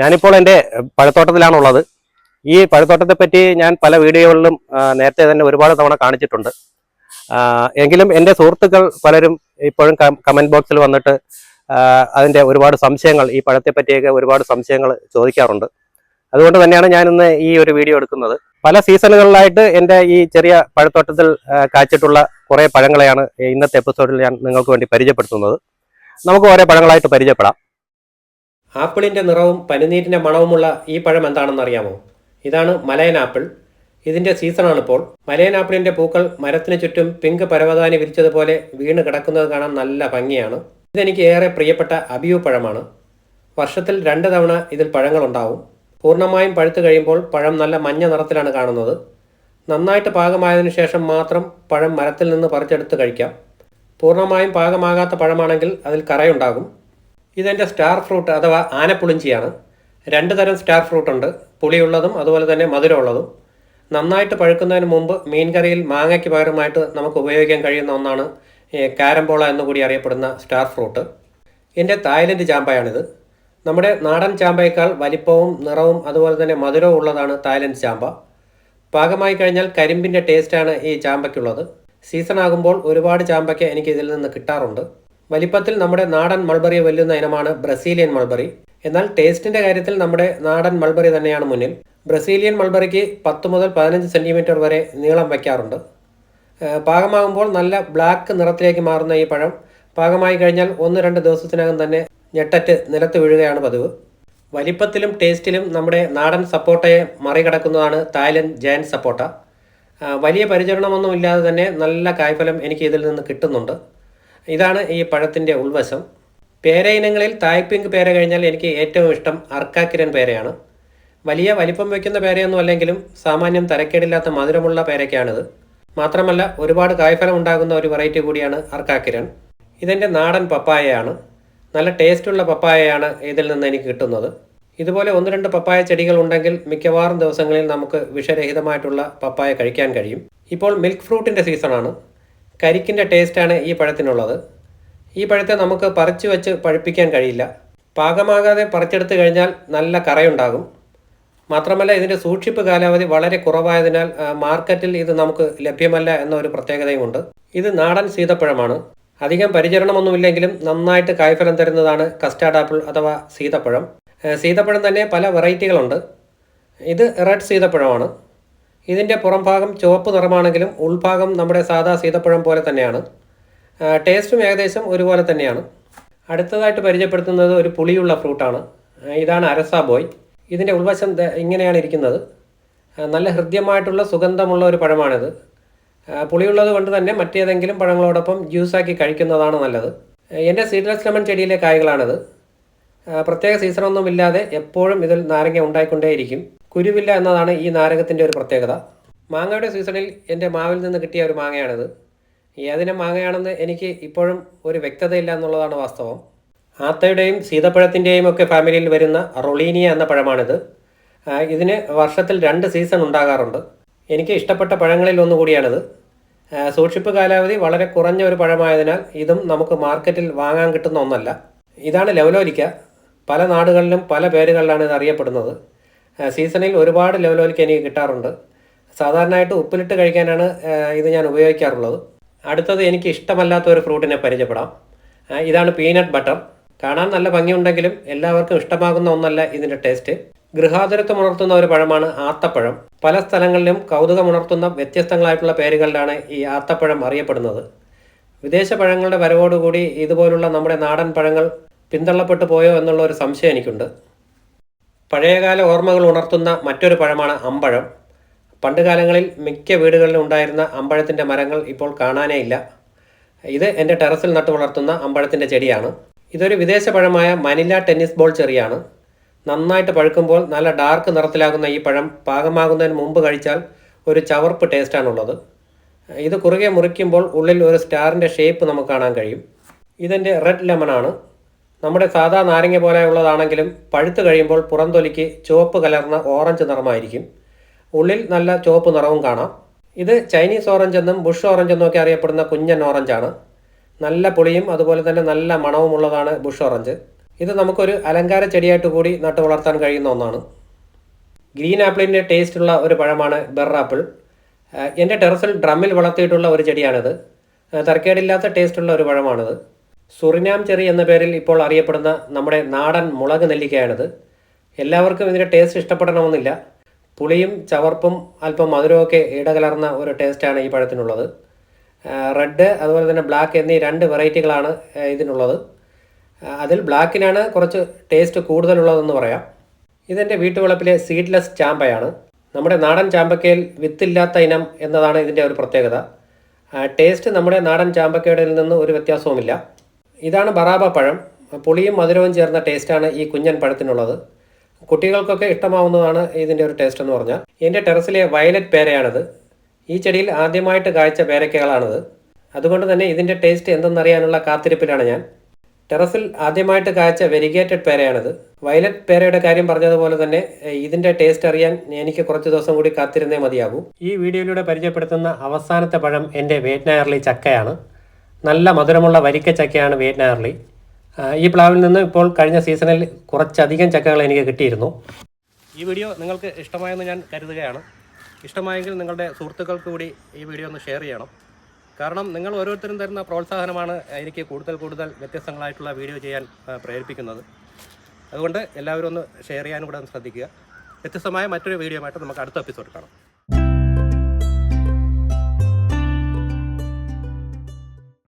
ഞാനിപ്പോൾ എന്റെ പഴത്തോട്ടത്തിലാണുള്ളത്. ഈ പഴത്തോട്ടത്തെ പറ്റി ഞാൻ പല വീഡിയോകളിലും നേരത്തെ തന്നെ ഒരുപാട് തവണ കാണിച്ചിട്ടുണ്ട്. എങ്കിലും എന്റെ സുഹൃത്തുക്കൾ പലരും ഇപ്പോഴും കമന്റ് ബോക്സിൽ വന്നിട്ട് അതിന്റെ ഒരുപാട് സംശയങ്ങൾ ഈ പഴത്തെ പറ്റിയൊക്കെ ഒരുപാട് സംശയങ്ങൾ ചോദിക്കാറുണ്ട്. അതുകൊണ്ട് തന്നെയാണ് ഞാൻ ഇന്ന് ഈ ഒരു വീഡിയോ എടുക്കുന്നത്. പല സീസണുകളിലായിട്ട് എന്റെ ഈ ചെറിയ പഴത്തോട്ടത്തിൽ കാച്ചിട്ടുള്ള കുറേ പഴങ്ങളെയാണ് ഇന്നത്തെ എപ്പിസോഡിൽ ഞാൻ നിങ്ങൾക്ക് വേണ്ടി പരിചയപ്പെടുത്തുന്നത്. നമുക്ക് ഓരോ പഴങ്ങളായിട്ട് പരിചയപ്പെടാം. ആപ്പിളിന്റെ നിറവും പനിനീരിന്റെ മണവുമുള്ള ഈ പഴം എന്താണെന്ന് അറിയാമോ? ഇതാണ് മലയൻ ആപ്പിൾ. ഇതിന്റെ സീസണാണിപ്പോൾ. മലയൻ ആപ്പിളിന്റെ പൂക്കൾ മരത്തിന് ചുറ്റും പിങ്ക് പരവതാനി വിരിച്ചതുപോലെ വീണ് കിടക്കുന്നത് കാണാൻ നല്ല ഭംഗിയാണ്. ഇതെനിക്ക് ഏറെ പ്രിയപ്പെട്ട അബിയു പഴമാണ്. വർഷത്തിൽ രണ്ട് തവണ ഇതിൽ പഴങ്ങളുണ്ടാവും. പൂർണമായും പഴുത്തു കഴിയുമ്പോൾ പഴം നല്ല മഞ്ഞ നിറത്തിലാണ് കാണുന്നത്. നന്നായിട്ട് പാകമായതിനു ശേഷം മാത്രം പഴം മരത്തിൽ നിന്ന് പറിച്ചെടുത്ത് കഴിക്കാം. പൂർണമായും പാകമാകാത്ത പഴമാണെങ്കിൽ അതിൽ കറയുണ്ടാകും. ഇതെന്റെ സ്റ്റാർ ഫ്രൂട്ട് അഥവാ ആനപ്പുളിഞ്ചിയാണ്. രണ്ട് തരം സ്റ്റാർ ഫ്രൂട്ട് ഉണ്ട്. പുളിയുള്ളതും അതുപോലെ തന്നെ മധുരമുള്ളതും. നന്നായിട്ട് പഴുക്കുന്നതിന് മുമ്പ് മീൻകറിയിൽ മാങ്ങയ്ക്ക് പകരമായിട്ട് നമുക്ക് ഉപയോഗിക്കാൻ കഴിയുന്ന ഒന്നാണ് കാരംബോള എന്നുകൂടി അറിയപ്പെടുന്ന സ്റ്റാർ ഫ്രൂട്ട്. എന്റെ തായ്ലൻഡ് ചാമ്പയാണിത്. നമ്മുടെ നാടൻ ചാമ്പയേക്കാൾ വലിപ്പവും നിറവും അതുപോലെ തന്നെ മധുരവും ഉള്ളതാണ് തായ്ലൻഡ് ചാമ്പ. പാകമായി കഴിഞ്ഞാൽ കരിമ്പിന്റെ ടേസ്റ്റാണ് ഈ ചാമ്പയ്ക്കുള്ളത്. സീസൺ ആകുമ്പോൾ ഒരുപാട് ചാമ്പയ്ക്ക് എനിക്ക് ഇതിൽ നിന്ന് കിട്ടാറുണ്ട്. വലിപ്പത്തിൽ നമ്മുടെ നാടൻ മൾബറി വെല്ലുന്ന ഇനമാണ് ബ്രസീലിയൻ മൾബറി. എന്നാൽ ടേസ്റ്റിന്റെ കാര്യത്തിൽ നമ്മുടെ നാടൻ മൾബറി തന്നെയാണ് മുന്നിൽ. ബ്രസീലിയൻ മൾബറിക്ക് പത്ത് മുതൽ പതിനഞ്ച് സെന്റിമീറ്റർ വരെ നീളം വയ്ക്കാറുണ്ട്. പാകമാകുമ്പോൾ നല്ല ബ്ലാക്ക് നിറത്തിലേക്ക് മാറുന്ന ഈ പഴം പാകമായി കഴിഞ്ഞാൽ ഒന്ന് രണ്ട് ദിവസത്തിനകം തന്നെ ഞെട്ടറ്റ് നിലത്ത് വീഴുകയാണ് പതിവ്. വലിപ്പത്തിലും ടേസ്റ്റിലും നമ്മുടെ നാടൻ സപ്പോട്ടയെ മറികടക്കുന്നതാണ് തായ്ലൻഡ് ജയൻ സപ്പോട്ട. വലിയ പരിചരണമൊന്നും ഇല്ലാതെ തന്നെ നല്ല കായ്ഫലം എനിക്ക് ഇതിൽ നിന്ന് കിട്ടുന്നുണ്ട്. ഇതാണ് ഈ പഴത്തിന്റെ ഉൾവശം. പേര ഇനങ്ങളിൽ തായ്പിങ്ക് പേര കഴിഞ്ഞാൽ എനിക്ക് ഏറ്റവും ഇഷ്ടം അർക്കാക്കിരൻ പേരയാണ്. വലിയ വലിപ്പം വയ്ക്കുന്ന പേരയൊന്നും അല്ലെങ്കിലും സാമാന്യം തരക്കേടില്ലാത്ത മധുരമുള്ള പേരയ്ക്കാണിത്. മാത്രമല്ല ഒരുപാട് കായ്ഫലം ഉണ്ടാകുന്ന ഒരു വെറൈറ്റി കൂടിയാണ് അർക്കാക്കിരൻ. ഇതെന്റെ നാടൻ പപ്പായയാണ്. നല്ല ടേസ്റ്റുള്ള പപ്പായയാണ് ഇതിൽ നിന്ന് എനിക്ക് കിട്ടുന്നത്. ഇതുപോലെ ഒന്ന് രണ്ട് പപ്പായ ചെടികൾ ഉണ്ടെങ്കിൽ മിക്കവാറും ദിവസങ്ങളിൽ നമുക്ക് വിഷരഹിതമായിട്ടുള്ള പപ്പായ കഴിക്കാൻ കഴിയും. ഇപ്പോൾ മിൽക്ക് ഫ്രൂട്ടിന്റെ സീസണാണ്. കരിക്കിന്റെ ടേസ്റ്റാണ് ഈ പഴത്തിനുള്ളത്. ഈ പഴത്തെ നമുക്ക് പറിച്ച് വെച്ച് പഴുപ്പിക്കാൻ കഴിയില്ല. പാകമാകാതെ പറിച്ചെടുത്ത് കഴിഞ്ഞാൽ നല്ല കറയുണ്ടാകും. മാത്രമല്ല ഇതിന്റെ സൂക്ഷിപ്പ് കാലാവധി വളരെ കുറവായതിനാൽ മാർക്കറ്റിൽ ഇത് നമുക്ക് ലഭ്യമല്ല എന്ന ഒരു പ്രത്യേകതയുമുണ്ട്. ഇത് നാടൻ സീതപ്പഴമാണ്. അധികം പരിചരണമൊന്നുമില്ലെങ്കിലും നന്നായിട്ട് കായ്ഫലം തരുന്നതാണ് കസ്റ്റാർഡ് ആപ്പിൾ അഥവാ സീതപ്പഴം. സീതപ്പഴം തന്നെ പല വെറൈറ്റികളുണ്ട്. ഇത് റെഡ് സീതപ്പഴമാണ്. ഇതിന്റെ പുറം ഭാഗം ചുവപ്പ് നിറമാണെങ്കിലും ഉൾഭാഗം നമ്മുടെ സാധാ സീതപ്പഴം പോലെ തന്നെയാണ്. ടേസ്റ്റും ഏകദേശം ഒരുപോലെ തന്നെയാണ്. അടുത്തതായിട്ട് പരിചയപ്പെടുത്തുന്നത് ഒരു പുളിയുള്ള ഫ്രൂട്ടാണ്. ഇതാണ് അരസ ബോയ്. ഇതിന്റെ ഉൾവശം ഇങ്ങനെയാണ് ഇരിക്കുന്നത്. നല്ല ഹൃദ്യമായിട്ടുള്ള സുഗന്ധമുള്ള ഒരു പഴമാണിത്. പുളിയുള്ളത് കൊണ്ട് തന്നെ മറ്റേതെങ്കിലും പഴങ്ങളോടൊപ്പം ജ്യൂസാക്കി കഴിക്കുന്നതാണ് നല്ലത്. എന്റെ സീഡ്ലെസ് ലെമൺ ചെടിയിലെ കായ്കളാണിത്. പ്രത്യേക സീസണൊന്നുമില്ലാതെ എപ്പോഴും ഇതിൽ നാരങ്ങ ഉണ്ടായിക്കൊണ്ടേയിരിക്കും. കുരുവില്ല എന്നതാണ് ഈ നാരകത്തിന്റെ ഒരു പ്രത്യേകത. മാങ്ങയുടെ സീസണിൽ എന്റെ മാവിൽ നിന്ന് കിട്ടിയ ഒരു മാങ്ങയാണിത്. ഏതിനെ മാങ്ങയാണെന്ന് എനിക്ക് ഇപ്പോഴും ഒരു വ്യക്തതയില്ല എന്നുള്ളതാണ് വാസ്തവം. ആത്തയുടെയും സീതപ്പഴത്തിന്റെയും ഒക്കെ ഫാമിലിയിൽ വരുന്ന റൊളീനിയ എന്ന പഴമാണിത്. ഇതിന് വർഷത്തിൽ രണ്ട് സീസൺ ഉണ്ടാകാറുണ്ട്. എനിക്ക് ഇഷ്ടപ്പെട്ട പഴങ്ങളിൽ ഒന്നുകൂടിയാണിത്. സൂക്ഷിപ്പ് കാലാവധി വളരെ കുറഞ്ഞ ഒരു പഴമായതിനാൽ ഇതും നമുക്ക് മാർക്കറ്റിൽ വാങ്ങാൻ കിട്ടുന്ന ഒന്നല്ല. ഇതാണ് ലവലോലിക്ക. പല നാടുകളിലും പല പേരുകളിലാണ് ഇത് അറിയപ്പെടുന്നത്. സീസണിൽ ഒരുപാട് ലവലോലിക്ക എനിക്ക് കിട്ടാറുണ്ട്. സാധാരണയായിട്ട് ഉപ്പിലിട്ട് കഴിക്കാനാണ് ഇത് ഞാൻ ഉപയോഗിക്കാറുള്ളത്. അടുത്തത് എനിക്ക് ഇഷ്ടമല്ലാത്ത ഒരു ഫ്രൂട്ടിനെ പരിചയപ്പെടാം. ഇതാണ് പീനട്ട് ബട്ടർ കാണാൻ നല്ല ഭംഗിയുണ്ടെങ്കിലും എല്ലാവർക്കും ഇഷ്ടമാകുന്ന ഒന്നല്ല ഇതിന്റെ ടേസ്റ്റ് ഗൃഹാതുരത്വം ഉണർത്തുന്ന ഒരു പഴമാണ് ആത്തപ്പഴം. പല സ്ഥലങ്ങളിലും കൗതുകമുണർത്തുന്ന വ്യത്യസ്തങ്ങളായിട്ടുള്ള പേരുകളിലാണ് ഈ ആത്തപ്പഴം അറിയപ്പെടുന്നത്. വിദേശ പഴങ്ങളുടെ വരവോടുകൂടി ഇതുപോലുള്ള നമ്മുടെ നാടൻ പഴങ്ങൾ പിന്തള്ളപ്പെട്ടു പോയോ എന്നുള്ള ഒരു സംശയം എനിക്കുണ്ട്. പഴയകാല ഓർമ്മകൾ ഉണർത്തുന്ന മറ്റൊരു പഴമാണ് അമ്പഴം. പണ്ട് കാലങ്ങളിൽ മിക്ക വീടുകളിലും ഉണ്ടായിരുന്ന അമ്പഴത്തിന്റെ മരങ്ങൾ ഇപ്പോൾ കാണാനേ ഇല്ല. ഇത് എന്റെ ടെറസിൽ നട്ടു വളർത്തുന്ന അമ്പഴത്തിന്റെ ചെടിയാണ്. ഇതൊരു വിദേശ പഴമായ മനില ടെന്നീസ് ബോൾ ചെറിയാണ്. നന്നായിട്ട് പഴുക്കുമ്പോൾ നല്ല ഡാർക്ക് നിറത്തിലാകുന്ന ഈ പഴം പാകമാകുന്നതിന് മുമ്പ് കഴിച്ചാൽ ഒരു ചവർപ്പ് ടേസ്റ്റാണുള്ളത്. ഇത് കുറുകെ മുറിക്കുമ്പോൾ ഉള്ളിൽ ഒരു സ്റ്റാറിന്റെ ഷേപ്പ് നമുക്ക് കാണാൻ കഴിയും. ഇതെന്റെ റെഡ് ലെമണാണ്. നമ്മുടെ സാധാ നാരങ്ങ പോലെയുള്ളതാണെങ്കിലും പഴുത്ത് കഴിയുമ്പോൾ പുറംതൊലിക്ക് ചുവപ്പ് കലർന്ന ഓറഞ്ച് നിറമായിരിക്കും. ഉള്ളിൽ നല്ല ചുവപ്പ് നിറവും കാണാം. ഇത് ചൈനീസ് ഓറഞ്ച് എന്നും ബുഷ് ഓറഞ്ച് എന്നും ഒക്കെ അറിയപ്പെടുന്ന കുഞ്ഞൻ ഓറഞ്ചാണ് നല്ല പുളിയും അതുപോലെ തന്നെ നല്ല മണവുമുള്ളതാണ് ബുഷ് ഓറഞ്ച്. ഇത് നമുക്കൊരു അലങ്കാര ചെടിയായിട്ട് കൂടി നട്ടു വളർത്താൻ കഴിയുന്ന ഒന്നാണ്. ഗ്രീൻ ആപ്പിളിന്റെ ടേസ്റ്റുള്ള ഒരു പഴമാണ് ബെർ ആപ്പിൾ. എന്റെ ടെറസിൽ ഡ്രമ്മിൽ വളർത്തിയിട്ടുള്ള ഒരു ചെടിയാണിത്. തരക്കേടില്ലാത്ത ടേസ്റ്റുള്ള ഒരു പഴമാണിത്. സുറിനാം ചെറി എന്ന പേരിൽ ഇപ്പോൾ അറിയപ്പെടുന്ന നമ്മുടെ നാടൻ മുളക് നെല്ലിക്കയാണിത്. എല്ലാവർക്കും ഇതിന്റെ ടേസ്റ്റ് ഇഷ്ടപ്പെടണമെന്നില്ല. പുളിയും ചവർപ്പും അല്പം മധുരമൊക്കെ ഇടകലർന്ന ഒരു ടേസ്റ്റാണ് ഈ പഴത്തിനുള്ളത്. റെഡ് അതുപോലെ തന്നെ ബ്ലാക്ക് എന്നീ രണ്ട് വെറൈറ്റികളാണ് ഇതിനുള്ളത്. അതിൽ ബ്ലാക്കിനാണ് കുറച്ച് ടേസ്റ്റ് കൂടുതലുള്ളതെന്ന് പറയാം. ഇതെന്റെ വീട്ടുവളപ്പിലെ സീഡ്ലെസ് ചാമ്പയാണ്. നമ്മുടെ നാടൻ ചാമ്പക്കയിൽ വിത്തില്ലാത്ത ഇനം എന്നതാണ് ഇതിന്റെ ഒരു പ്രത്യേകത. ടേസ്റ്റ് നമ്മുടെ നാടൻ ചാമ്പക്കയുടെ നിന്ന് ഒരു വ്യത്യാസവുമില്ല. ഇതാണ് ബറാബ പഴം. പുളിയും മധുരവും ചേർന്ന ടേസ്റ്റാണ് ഈ കുഞ്ഞൻ പഴത്തിനുള്ളത്. കുട്ടികൾക്കൊക്കെ ഇഷ്ടമാവുന്നതാണ് ഇതിന്റെ ഒരു ടേസ്റ്റ് എന്ന് പറഞ്ഞാൽ. എന്റെ ടെറസിലെ വയലറ്റ് പേരയാണിത്. ഈ ചെടിയിൽ ആദ്യമായിട്ട് കായ്ച്ച പേരക്കകളാണത്. അതുകൊണ്ട് തന്നെ ഇതിന്റെ ടേസ്റ്റ് എന്തെന്നറിയാനുള്ള കാത്തിരിപ്പിലാണ് ഞാൻ. ടെറസിൽ ആദ്യമായിട്ട് കായ്ച്ച വെരിഗേറ്റഡ് പേരയാണിത്. വയലറ്റ് പേരയുടെ കാര്യം പറഞ്ഞതുപോലെ തന്നെ ഇതിന്റെ ടേസ്റ്റ് അറിയാൻ എനിക്ക് കുറച്ച് ദിവസം കൂടി കാത്തിരുന്നേ മതിയാകൂ. ഈ വീഡിയോയിലൂടെ പരിചയപ്പെടുത്തുന്ന അവസാനത്തെ പഴം എന്റെ വേറ്റ്നായർലി ചക്കയാണ്. നല്ല മധുരമുള്ള വരിക്ക ചക്കയാണ് വിയറ്റ്നാർലി ആ, ഈ പ്ലാവിൽ നിന്ന് ഇപ്പോൾ കഴിഞ്ഞ സീസണിൽ കുറച്ചധികം ചക്കകൾ എനിക്ക് കിട്ടിയിരുന്നു. ഈ വീഡിയോ നിങ്ങൾക്ക് ഇഷ്ടമായെന്ന് ഞാൻ കരുതുകയാണ്. ഇഷ്ടമായെങ്കിൽ നിങ്ങളുടെ സുഹൃത്തുക്കൾക്ക് കൂടി ഈ വീഡിയോ ഒന്ന് ഷെയർ ചെയ്യണം. കാരണം നിങ്ങൾ ഓരോരുത്തരും തരുന്ന പ്രോത്സാഹനമാണ് എനിക്ക് കൂടുതൽ കൂടുതൽ വ്യത്യസ്തങ്ങളായിട്ടുള്ള വീഡിയോ ചെയ്യാൻ പ്രേരിപ്പിക്കുന്നത്. അതുകൊണ്ട് എല്ലാവരും ഒന്ന് ഷെയർ ചെയ്യാനും കൂടെ ഒന്ന് ശ്രദ്ധിക്കുക. വ്യത്യസ്തമായ മറ്റൊരു വീഡിയോ ആയിട്ട് നമുക്ക് അടുത്ത എപ്പിസോഡ് കാണാം.